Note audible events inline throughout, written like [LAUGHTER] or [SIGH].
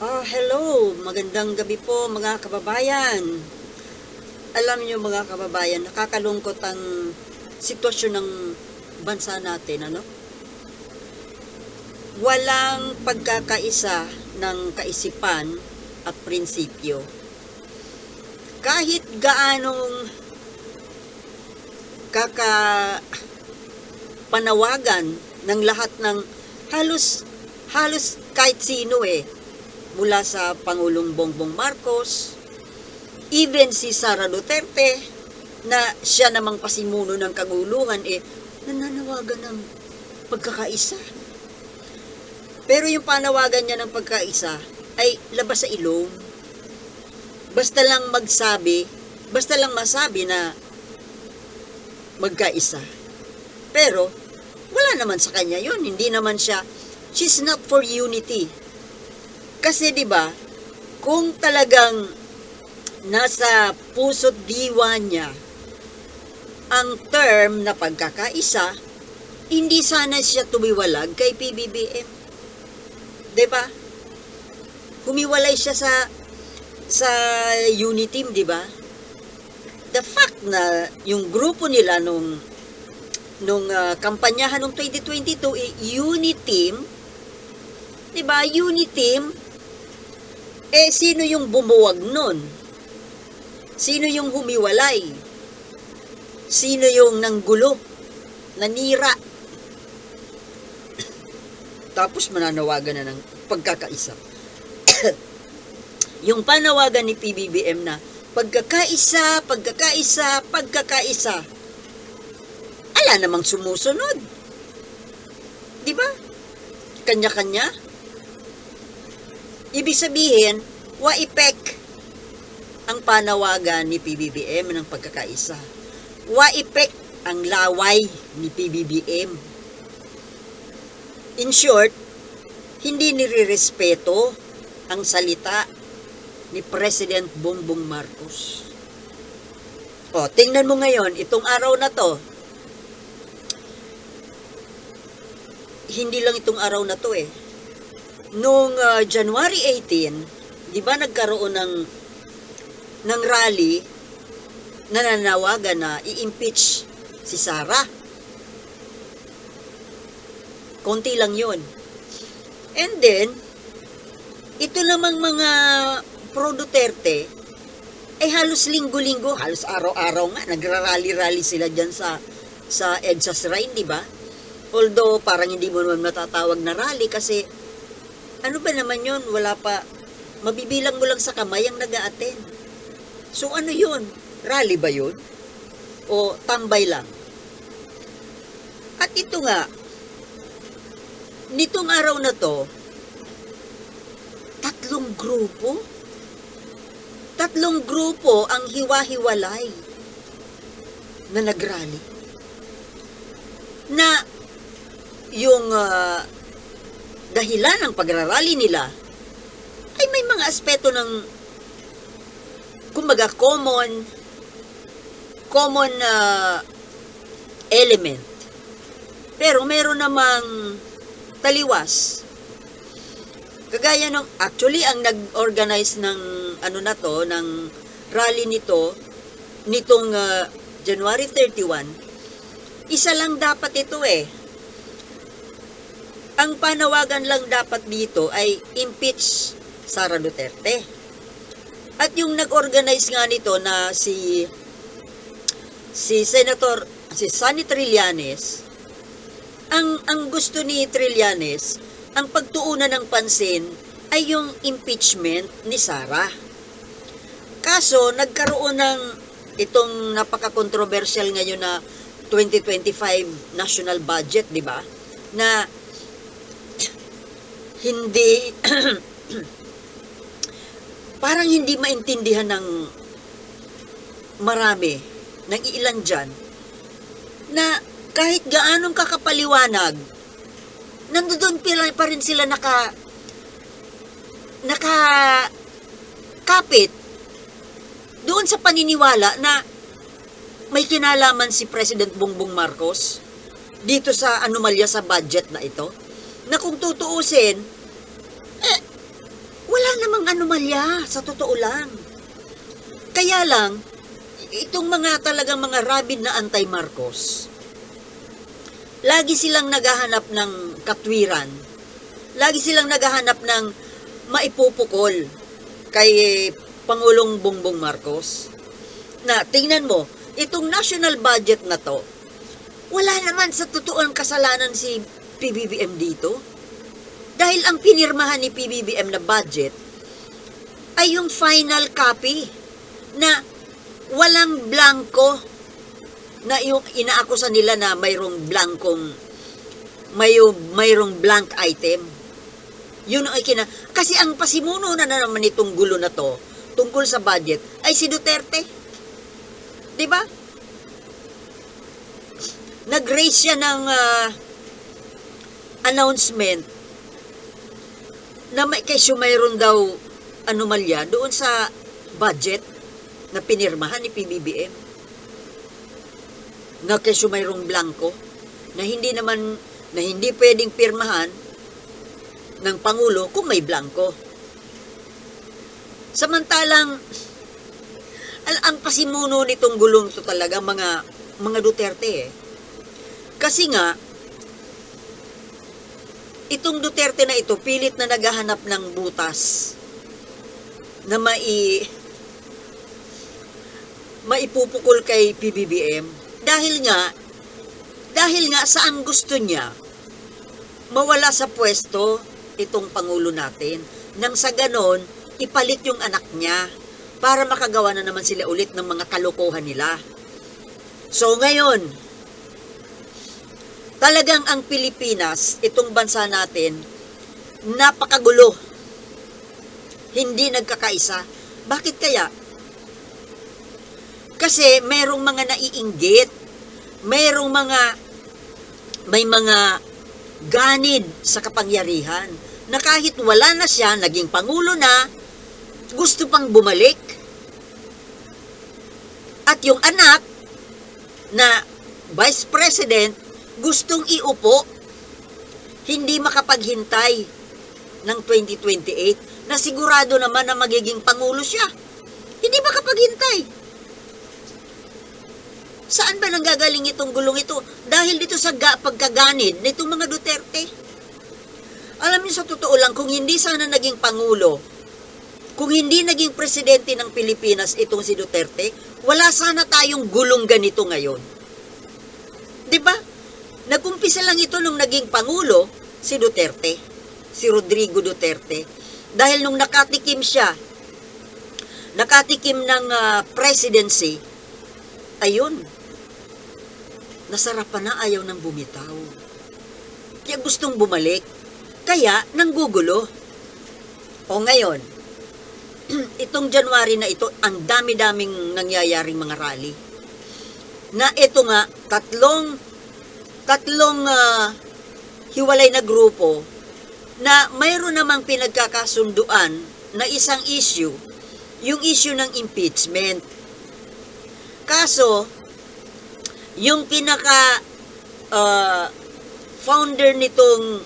Ah, hello. Magandang gabi po mga kababayan. Alam niyo mga kababayan, nakakalungkot ang sitwasyon ng bansa natin, ano? Walang pagkakaisa ng kaisipan at prinsipyo. Kahit gaanong kaka panawagan ng lahat ng halos halos kahit sino eh mula sa Pangulong Bongbong Marcos, even si Sara Duterte, na siya namang pasimuno ng kaguluhan, eh, nananawagan ng pagkakaisa. Pero yung panawagan niya ng pagkaisa ay labas sa ilong. Basta lang magsabi, basta lang masabi na magkaisa. Pero, wala naman sa kanya yun. Hindi naman siya, she's not for unity. Kasi 'di ba, kung talagang nasa puso't diwa niya ang term na pagkakaisa, hindi sana siya tumiwalag kay PBBM. 'Di ba? Humiwalay siya sa sa Uniteam, 'di ba? The fact na yung grupo nila nung nung ah, kampanyahan nung 2022 eh, Uniteam, 'di ba? Uniteam eh, sino yung bumuwag nun? Sino yung humiwalay? Sino yung nanggulo? Nanira? [CLEARS THROAT] Tapos mananawagan na ng pagkakaisa. [CLEARS THROAT] yung panawagan ni PBBM na pagkakaisa, pagkakaisa, pagkakaisa. Ala namang sumusunod. Di ba? Kanya-kanya. Ibig sabihin, waipek ang panawagan ni PBBM ng pagkakaisa. Waipek ang laway ni PBBM. In short, hindi nirirespeto ang salita ni President Bongbong Marcos. O, tingnan mo ngayon, itong araw na to, hindi lang itong araw na to eh, Noong ah, January 18, 'di ba nagkaroon ng ng rally na nanawagan na i-impeach si Sara. Konti lang 'yon. And then ito namang mga pro Duterte ay halos linggo-linggo, halos araw-araw nga nagrarally-rally sila diyan sa sa EDSA Shrine, 'di ba? Although parang hindi mo naman matatawag na rally kasi ano ba naman yun? Wala pa. Mabibilang mo lang sa kamay ang nag attend So ano yun? Rally ba yun? O tambay lang? At ito nga, nitong araw na to, tatlong grupo, tatlong grupo ang hiwa-hiwalay na nagrally. Na yung ah, dahilan ng pagrarally nila ay may mga aspeto ng kumbaga common common uh, element. Pero meron namang taliwas. Kagaya ng actually ang nag-organize ng ano na to ng rally nito nitong uh, January 31 isa lang dapat ito eh ang panawagan lang dapat dito ay impeach Sara Duterte. At yung nag-organize nga nito na si si Senator si Sonny Trillanes ang ang gusto ni Trillanes ang pagtuunan ng pansin ay yung impeachment ni Sara. Kaso nagkaroon ng itong napaka-controversial ngayon na 2025 national budget, di ba? Na hindi [CLEARS THROAT] parang hindi maintindihan ng marami ng ilan dyan na kahit gaanong kakapaliwanag nandoon pa rin sila naka naka kapit doon sa paniniwala na may kinalaman si President Bongbong Marcos dito sa anomalya sa budget na ito na kung tutuusin, eh, Wala namang anomalya, sa totoo lang. Kaya lang, itong mga talagang mga rabid na anti-Marcos, lagi silang naghahanap ng katwiran. Lagi silang naghahanap ng maipupukol kay Pangulong Bongbong Marcos. Na, tingnan mo, itong national budget na to, wala naman sa totoong kasalanan si PBBM dito. Dahil ang pinirmahan ni PBBM na budget ay yung final copy na walang blanco na yung inaakusa nila na mayroong blankong may mayroong blank item. Yun ang ikina. Kasi ang pasimuno na naman itong gulo na to tungkol sa budget ay si Duterte. 'Di ba? Nag-raise siya ng ah, announcement na may kesyo mayroon daw anomalya doon sa budget na pinirmahan ni PBBM na kesyo mayroong blanco na hindi naman na hindi pwedeng pirmahan ng Pangulo kung may blanco. Samantalang al ang pasimuno nitong gulong to talaga mga mga Duterte eh. Kasi nga itong Duterte na ito pilit na naghahanap ng butas na mai maipupukol kay PBBM dahil nga dahil nga saan gusto niya mawala sa pwesto itong pangulo natin nang sa ganon ipalit yung anak niya para makagawa na naman sila ulit ng mga kalokohan nila. So ngayon, talagang ang Pilipinas, itong bansa natin, napakagulo. Hindi nagkakaisa. Bakit kaya? Kasi merong mga naiinggit, merong mga may mga ganid sa kapangyarihan na kahit wala na siya, naging pangulo na, gusto pang bumalik. At yung anak na vice president gustong iupo, hindi makapaghintay ng 2028 na sigurado naman na magiging pangulo siya. Hindi makapaghintay. Saan ba nanggagaling itong gulong ito? Dahil dito sa ga- pagkaganid nitong mga Duterte. Alam niyo sa totoo lang, kung hindi sana naging pangulo, kung hindi naging presidente ng Pilipinas itong si Duterte, wala sana tayong gulong ganito ngayon. 'Di ba? Nagumpisa lang ito nung naging pangulo si Duterte, si Rodrigo Duterte. Dahil nung nakatikim siya, nakatikim ng ah, presidency, ayun, nasarapan na ayaw ng bumitaw. Kaya gustong bumalik. Kaya, nanggugulo. O ngayon, [CLEARS THROAT] itong January na ito, ang dami-daming nangyayaring mga rally. Na ito nga, tatlong, tatlong ah, hiwalay na grupo na mayroon namang pinagkakasunduan na isang issue, yung issue ng impeachment. Kaso, yung pinaka ah, founder nitong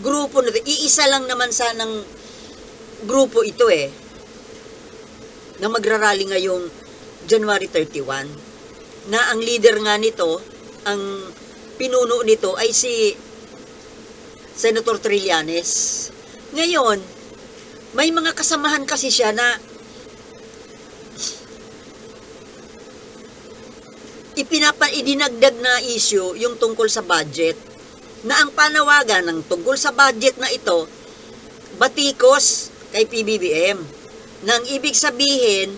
grupo nito, iisa lang naman sanang grupo ito eh, na magrarally ngayong January 31, na ang leader nga nito, ang pinuno nito ay si Senator Trillanes. Ngayon, may mga kasamahan kasi siya na ipinapa idinagdag na issue yung tungkol sa budget na ang panawagan ng tungkol sa budget na ito batikos kay PBBM nang ibig sabihin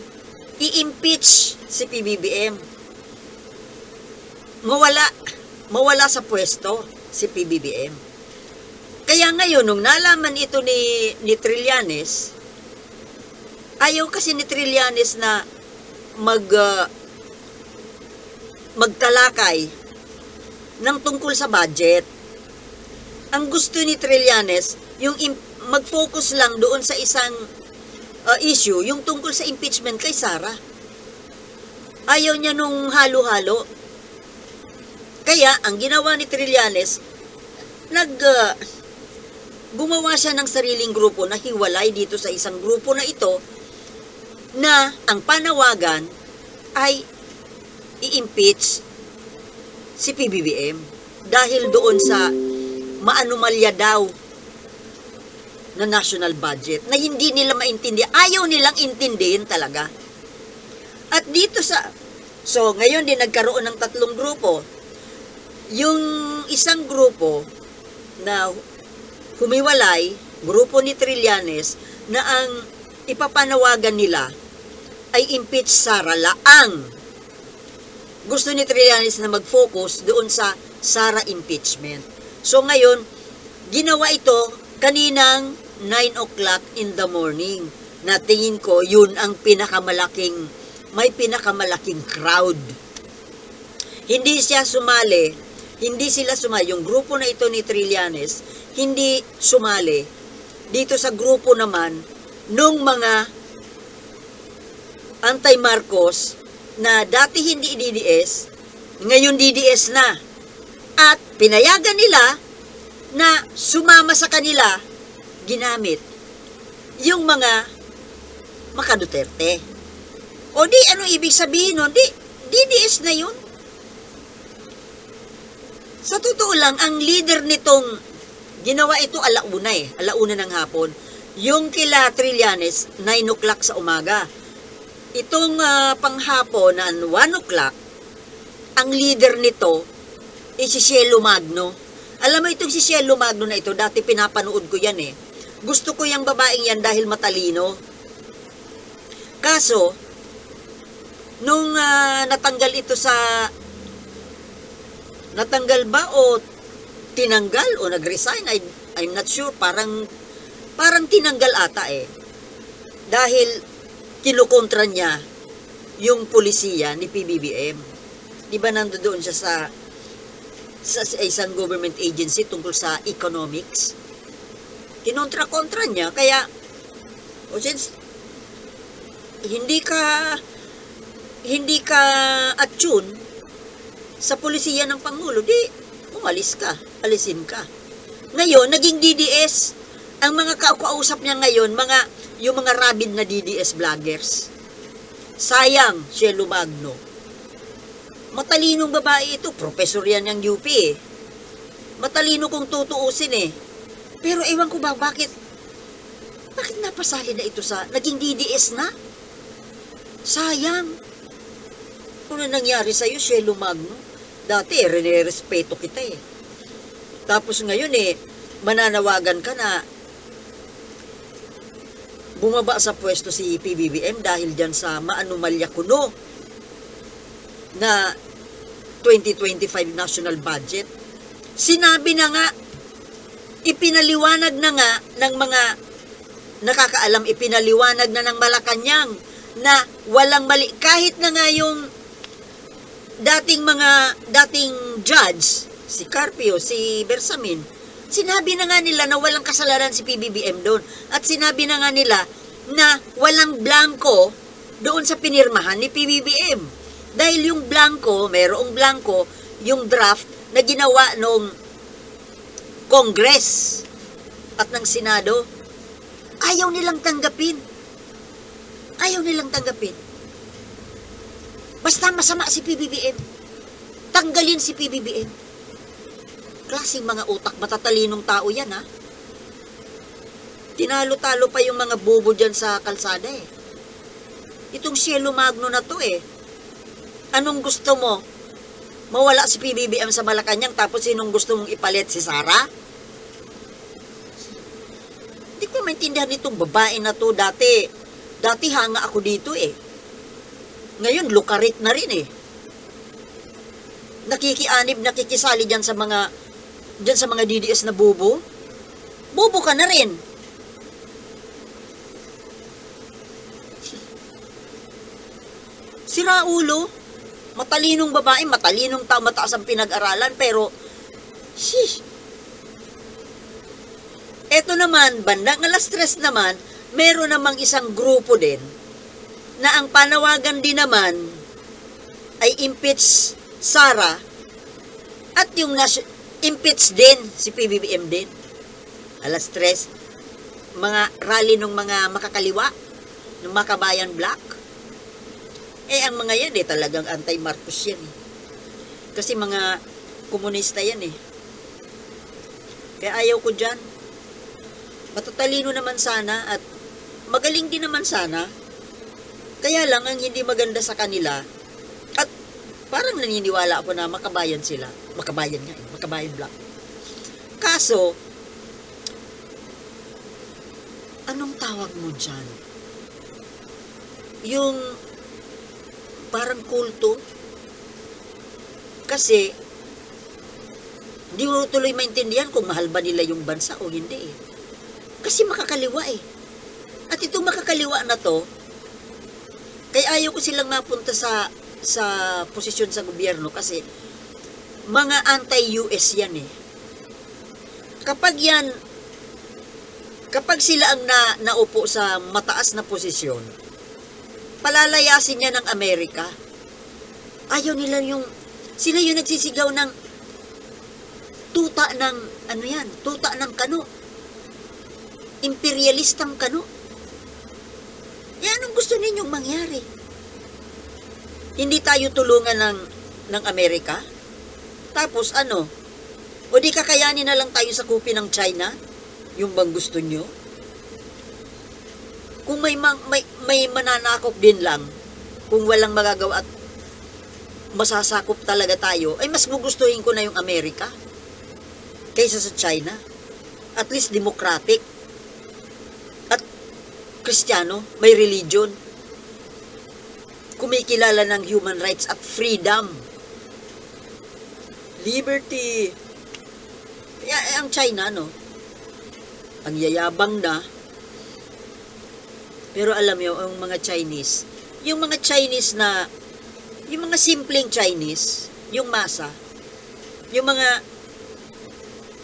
i-impeach si PBBM mawala mawala sa pwesto si PBBM kaya ngayon nung nalaman ito ni ni Trillanes ayaw kasi ni Trillanes na mag ah, magtalakay ng tungkol sa budget. Ang gusto ni Trillanes, yung mag-focus lang doon sa isang uh, issue, yung tungkol sa impeachment kay Sara. Ayaw niya nung halo-halo. Kaya, ang ginawa ni Trillanes, nag, uh, gumawa siya ng sariling grupo na hiwalay dito sa isang grupo na ito na ang panawagan ay i-impeach si PBBM dahil doon sa maanumalya daw na national budget na hindi nila maintindihan. Ayaw nilang intindihin talaga. At dito sa... So, ngayon din nagkaroon ng tatlong grupo. Yung isang grupo na humiwalay, grupo ni Trillanes, na ang ipapanawagan nila ay impeach Sara Laang. Gusto ni Trillanes na mag-focus doon sa Sara impeachment. So ngayon, ginawa ito kaninang 9 o'clock in the morning. Na tingin ko, yun ang pinakamalaking, may pinakamalaking crowd. Hindi siya sumali, hindi sila sumali, yung grupo na ito ni Trillanes, hindi sumali dito sa grupo naman nung mga anti-Marcos na dati hindi DDS, ngayon DDS na. At pinayagan nila na sumama sa kanila ginamit yung mga makaduterte. O di, ano ibig sabihin nun? Di, DDS na yun. Sa totoo lang, ang leader nitong ginawa ito alauna eh, alauna ng hapon. Yung kila Trillanes, 9 o'clock sa umaga. Itong ah, panghapon na 1 o'clock, ang leader nito is si Cielo Magno. Alam mo itong si Cielo Magno na ito, dati pinapanood ko yan eh. Gusto ko yung babaeng yan dahil matalino. Kaso, nung ah, natanggal ito sa natanggal ba o tinanggal o nag-resign? I, I'm not sure. Parang parang tinanggal ata eh. Dahil kinukontra niya yung polisiya ni PBBM di ba nandoon siya sa sa, sa isang government agency tungkol sa economics? Kinontra-kontra niya. Kaya o since hindi ka hindi ka attune sa polisiya ng Pangulo, di umalis ka, alisin ka. Ngayon, naging DDS. Ang mga kausap niya ngayon, mga, yung mga rabid na DDS vloggers. Sayang, Shelo Magno. Matalinong babae ito, professor yan ng UP eh. Matalino kung tutuusin eh. Pero ewan ko ba, bakit, bakit napasali na ito sa, naging DDS na? Sayang. Ano nangyari sa'yo, Shelo Magno? Dati, eh, respeto kita eh. Tapos ngayon eh, mananawagan ka na bumaba sa pwesto si PBBM dahil dyan sa maanumalya kuno na 2025 national budget. Sinabi na nga, ipinaliwanag na nga ng mga nakakaalam, ipinaliwanag na ng Malacanang na walang mali. Kahit na nga yung dating mga, dating judge, si Carpio, si Bersamin, sinabi na nga nila na walang kasalanan si PBBM doon. At sinabi na nga nila na walang blanco doon sa pinirmahan ni PBBM. Dahil yung blanco, merong blanco, yung draft na ginawa nung Congress at ng Senado, ayaw nilang tanggapin. Ayaw nilang tanggapin. Basta masama si PBBM. Tanggalin si PBBM. Klaseng mga utak, matatalinong tao yan, ha? Tinalo-talo pa yung mga bobo dyan sa kalsada, eh. Itong Cielo Magno na to, eh. Anong gusto mo? Mawala si PBBM sa Malacanang tapos sinong gusto mong ipalit si Sara? Hindi ko maintindihan itong babae na to dati. Dati hanga ako dito, eh. Ngayon, lukarit na rin eh. Nakikianib, nakikisali dyan sa mga dyan sa mga DDS na bubo. Bubo ka na rin. Sira ulo. Matalinong babae, matalinong tao, mataas ang pinag-aralan, pero, shish. Eto naman, bandang alas tres naman, meron namang isang grupo din na ang panawagan din naman ay impeach Sara at yung impeach din si PBBM din. alas 3, mga rally ng mga makakaliwa, ng makabayan black. Eh, ang mga yan eh, talagang anti-Marcos yan eh. Kasi mga komunista yan eh. Kaya ayaw ko dyan. Matatalino naman sana at magaling din naman sana. Kaya lang, ang hindi maganda sa kanila, at parang naniniwala ako na makabayan sila. Makabayan nga eh, makabayan black. Kaso, anong tawag mo dyan? Yung parang kulto. Kasi, hindi mo tuloy maintindihan kung mahal ba nila yung bansa o hindi eh. Kasi makakaliwa eh. At itong makakaliwa na to, kaya ayaw ko silang mapunta sa sa posisyon sa gobyerno kasi mga anti-US yan eh. Kapag yan, kapag sila ang na, naupo sa mataas na posisyon, palalayasin niya ng Amerika. Ayaw nila yung, sila yung nagsisigaw ng tuta ng, ano yan, tuta ng kano. Imperialistang kano. Yan ang gusto ninyong mangyari. Hindi tayo tulungan ng, ng Amerika. Tapos ano, o di kakayanin na lang tayo sa kupi ng China? Yung bang gusto nyo? Kung may, mang, may, may mananakop din lang, kung walang magagawa at masasakop talaga tayo, ay mas gugustuhin ko na yung Amerika kaysa sa China. At least democratic. At Kristiyano, may religion. Kumikilala ng human rights at freedom. Liberty. Kaya eh, ang China, no? Ang yayabang na. Pero alam niyo, ang mga Chinese, yung mga Chinese na, yung mga simpleng Chinese, yung masa, yung mga,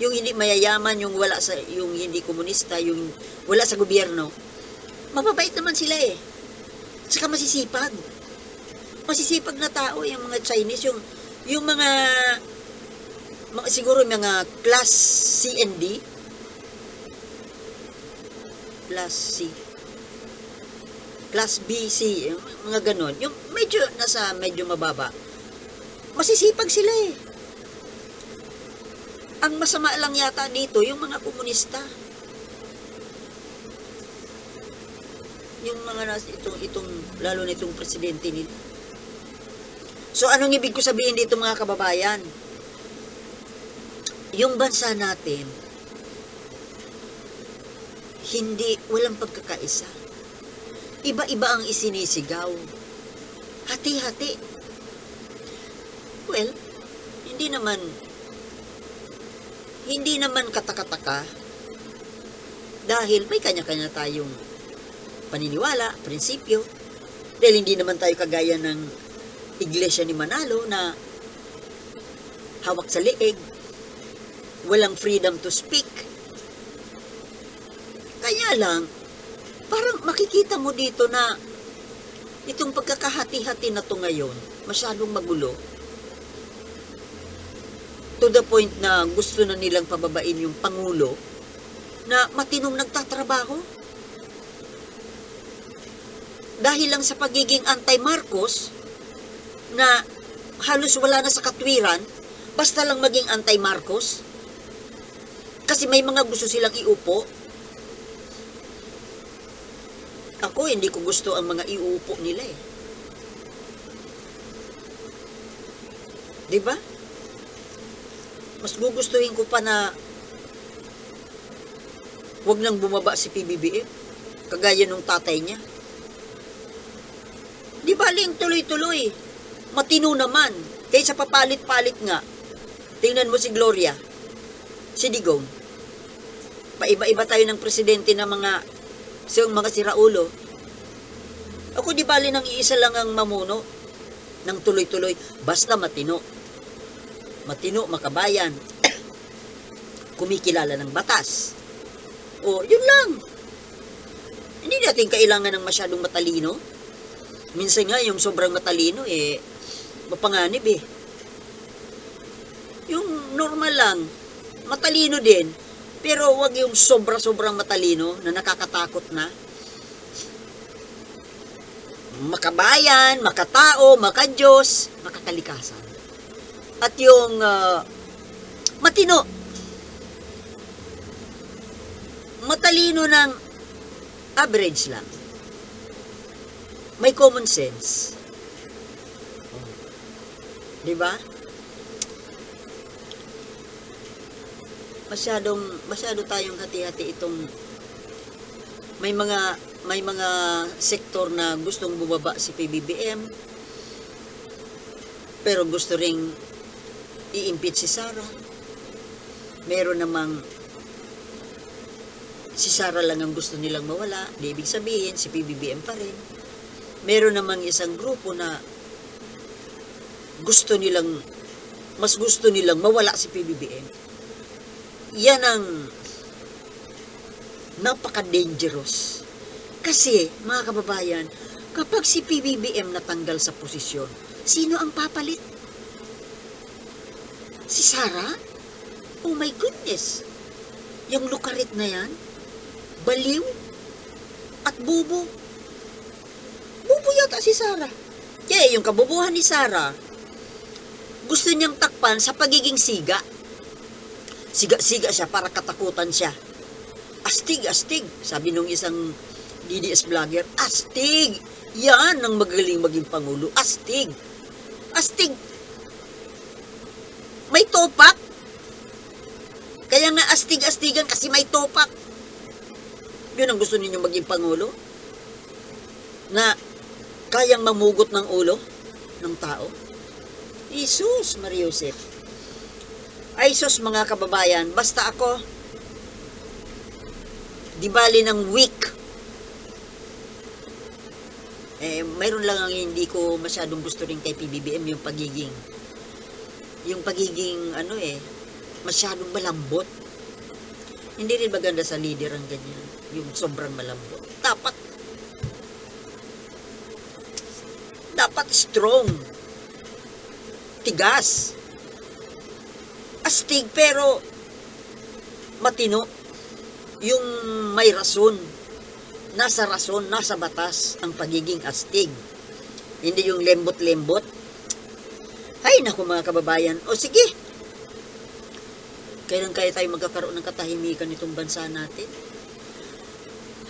yung hindi mayayaman, yung wala sa, yung hindi komunista, yung wala sa gobyerno, mababait naman sila eh. Saka masisipag. Masisipag na tao yung mga Chinese, yung, yung mga, mga siguro mga class C and D, class C, class B, C, yung mga ganon, yung medyo nasa medyo mababa, masisipag sila eh. Ang masama lang yata dito, yung mga komunista. Yung mga nas, itong, itong, lalo na itong presidente nila. So, anong ibig ko sabihin dito mga kababayan? Yung bansa natin, hindi, walang pagkakaisa. Iba-iba ang isinisigaw. Hati-hati. Well, hindi naman, hindi naman katakataka dahil may kanya-kanya tayong paniniwala, prinsipyo. Dahil hindi naman tayo kagaya ng iglesia ni Manalo na hawak sa leeg, walang freedom to speak. Kaya lang, parang makikita mo dito na itong pagkakahati-hati na to ngayon, masyadong magulo. To the point na gusto na nilang pababain yung Pangulo na matinong nagtatrabaho. Dahil lang sa pagiging anti-Marcos na halos wala na sa katwiran, basta lang maging anti-Marcos. Kasi may mga gusto silang iupo. Ako, hindi ko gusto ang mga iuupo nila eh. Di ba? Mas gugustuhin ko pa na wag nang bumaba si PBBM. Kagaya nung tatay niya. Baling tuloy-tuloy. Matino naman. Kaysa papalit-palit nga. Tingnan mo si Gloria. Si Digong. Paiba-iba tayo ng presidente ng mga sa mga siraulo. Ako di bali nang iisa lang ang mamuno ng tuloy-tuloy basta matino. Matino, makabayan. [CLEARS THROAT] Kumikilala ng batas. O, yun lang. Hindi natin kailangan ng masyadong matalino. Minsan nga, yung sobrang matalino, eh, mapanganib eh. Yung normal lang, matalino din, Pero wag yung sobra-sobrang matalino na nakakatakot na. Makabayan, makatao, makadiyos, makakalikasan. At yung ah, matino, matalino ng average lang. May common sense. Di ba? Masyadong masyado tayong hati-hati itong may mga may mga sektor na gustong bumaba si PBBM pero gusto ring i-impeach si Sara. Meron namang si Sara lang ang gusto nilang mawala, di ibig sabihin si PBBM pa rin. Meron namang isang grupo na gusto nilang mas gusto nilang mawala si PBBM. Yan ang napaka-dangerous. Kasi, mga kababayan, kapag si PBBM natanggal sa posisyon, sino ang papalit? Si Sara? Oh my goodness! Yung lukarit na yan, baliw, at bubo. Bubo yata si Sara. Kaya yung kabubuhan ni Sara, gusto niyang takpan sa pagiging siga. Siga-siga siya para katakutan siya. Astig, astig. Sabi nung isang DDS vlogger, astig. Yan ang magaling maging pangulo. Astig. Astig. May topak. Kaya nga astig-astigan kasi may topak. Yun ang gusto ninyo maging pangulo? Na kayang mamugot ng ulo ng tao? Jesus, Mariusip. Ay sus mga kababayan, basta ako, di bali ng week. Eh, mayroon lang ang hindi ko masyadong gusto rin kay PBBM yung pagiging, yung pagiging, ano eh, masyadong malambot. Hindi rin maganda sa leader ang ganyan, yung sobrang malambot. Dapat, dapat strong, tigas, astig pero matino. Yung may rason. Nasa rason, nasa batas ang pagiging astig. Hindi yung lembot-lembot. Ay naku mga kababayan. O sige. Kailan kaya tayo magkakaroon ng katahimikan nitong bansa natin?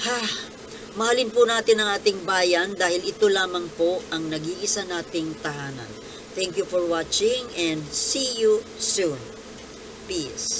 Ha mahalin po natin ang ating bayan dahil ito lamang po ang nag-iisa nating tahanan thank you for watching and see you soon Peace.